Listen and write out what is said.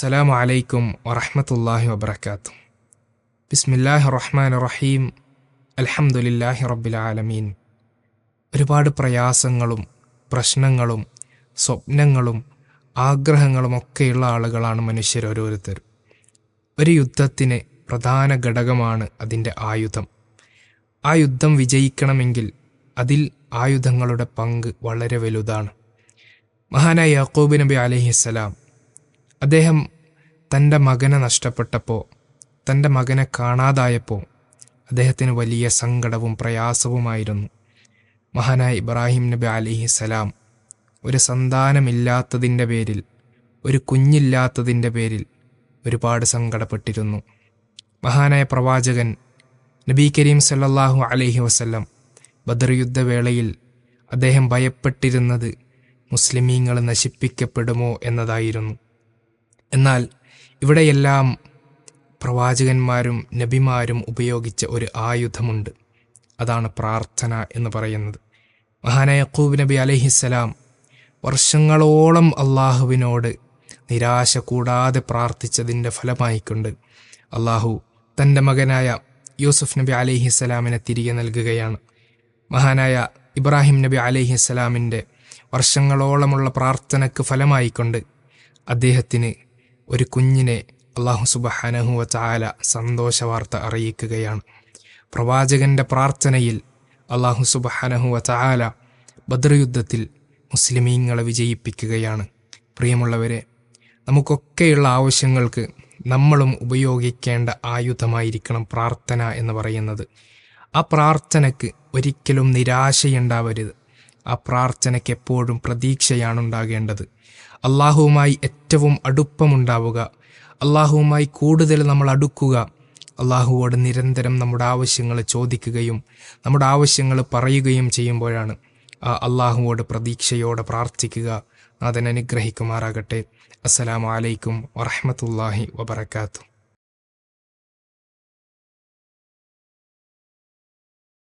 അസ്സലാമു അലൈക്കും വറഹ്മത്തുള്ളാഹി വബർക്കാത്തു ബിസ്മില്ലാഹി റഹ്മാൻ റഹീം അൽഹംദുലില്ലാഹി റബ്ബിൽ ആലമീൻ ഒരുപാട് പ്രയാസങ്ങളും പ്രശ്നങ്ങളും സ്വപ്നങ്ങളും ആഗ്രഹങ്ങളും ഒക്കെയുള്ള ആളുകളാണ് മനുഷ്യർ ഓരോരുത്തർ. ഒരു യുദ്ധത്തിന് പ്രധാന ഘടകമാണ് അതിന്റെ ആയുധം. ആ യുദ്ധം വിജയിക്കണമെങ്കിൽ അതിൽ ആയുധങ്ങളുടെ പങ്ക് വളരെ വലുതാണ്. മഹാനായ യാക്കൂബ് നബി അലഹിസ്സലാം അദ്ദേഹം തന്റെ മകനെ നഷ്ടപ്പെട്ടപ്പോൾ തന്റെ മകനെ കാണാതായപ്പോൾ അദ്ദേഹത്തിന് വലിയ സങ്കടവും പ്രയാസവുമായിരുന്നു. മഹാനായ ഇബ്രാഹിം നബി അലിഹിസലാം ഒരു സന്താനമില്ലാത്തതിന്റെ പേരിൽ ഒരു കുഞ്ഞില്ലാത്തതിന്റെ പേരിൽ ഒരുപാട് സങ്കടപ്പെട്ടിരുന്നു. മഹാനായ പ്രവാചകൻ നബി കരീം സല്ലാഹു അലഹി വസല്ലം ബദർ യുദ്ധവേളയിൽ അദ്ദേഹം ഭയപ്പെട്ടിരുന്നത് മുസ്ലിമീങ്ങൾ നശിപ്പിക്കപ്പെടുമോ എന്നതായിരുന്നു. എന്നാൽ ഇവിടെയെല്ലാം പ്രവാചകന്മാരും നബിമാരും ഉപയോഗിച്ച ഒരു ആയുധമുണ്ട്. അതാണ് പ്രാർത്ഥന എന്ന് പറയുന്നത്. മഹാനായ യക്കൂബ് നബി അലഹിസ്സലാം വർഷങ്ങളോളം അള്ളാഹുവിനോട് നിരാശ കൂടാതെ പ്രാർത്ഥിച്ചതിന്റെ ഫലമായിക്കൊണ്ട് അള്ളാഹു തന്റെ മകനായ യൂസുഫ് നബി അലഹിസ്സലാമിനെ തിരികെ നൽകുകയാണ്. മഹാനായ ഇബ്രാഹിം നബി അലഹിസ്സലാമിന്റെ വർഷങ്ങളോളമുള്ള പ്രാർത്ഥനയ്ക്ക് ഫലമായിക്കൊണ്ട് അദ്ദേഹത്തിന് ഒരു കുഞ്ഞിനെ അള്ളാഹു സുബഹാനഹുവ ചാല സന്തോഷ വാർത്ത അറിയിക്കുകയാണ്. പ്രവാചകന്റെ പ്രാർത്ഥനയിൽ അള്ളാഹു സുബഹാനഹുവ ചാല ബദർ യുദ്ധത്തിൽ മുസ്ലിമീങ്ങളെ വിജയിപ്പിക്കുകയാണ്. പ്രിയമുള്ളവരെ നമുക്കൊക്കെയുള്ള ആവശ്യങ്ങൾക്ക് നമ്മളും ഉപയോഗിക്കേണ്ട ആയുധമായിരിക്കണം പ്രാർത്ഥന എന്ന് പറയുന്നത്. ആ പ്രാർത്ഥനയ്ക്ക് ഒരിക്കലും നിരാശയുണ്ടാവരുത്. ആ പ്രാർത്ഥനയ്ക്ക് എപ്പോഴും പ്രതീക്ഷയാണ് ഉണ്ടാകേണ്ടത് അള്ളാഹുവുമായി ഏറ്റവും അടുപ്പമുണ്ടാവുക. അള്ളാഹുവുമായി കൂടുതൽ നമ്മൾ അടുക്കുക. അള്ളാഹുവോട് നിരന്തരം നമ്മുടെ ആവശ്യങ്ങൾ ചോദിക്കുകയും നമ്മുടെ ആവശ്യങ്ങൾ പറയുകയും ചെയ്യുമ്പോഴാണ് ആ അള്ളാഹുവോട് പ്രതീക്ഷയോടെ പ്രാർത്ഥിക്കുക. അതിനനുഗ്രഹിക്കുമാറാകട്ടെ അസ്സലാമലൈക്കും വറഹമത്തല്ലാഹി വബർക്കാത്തു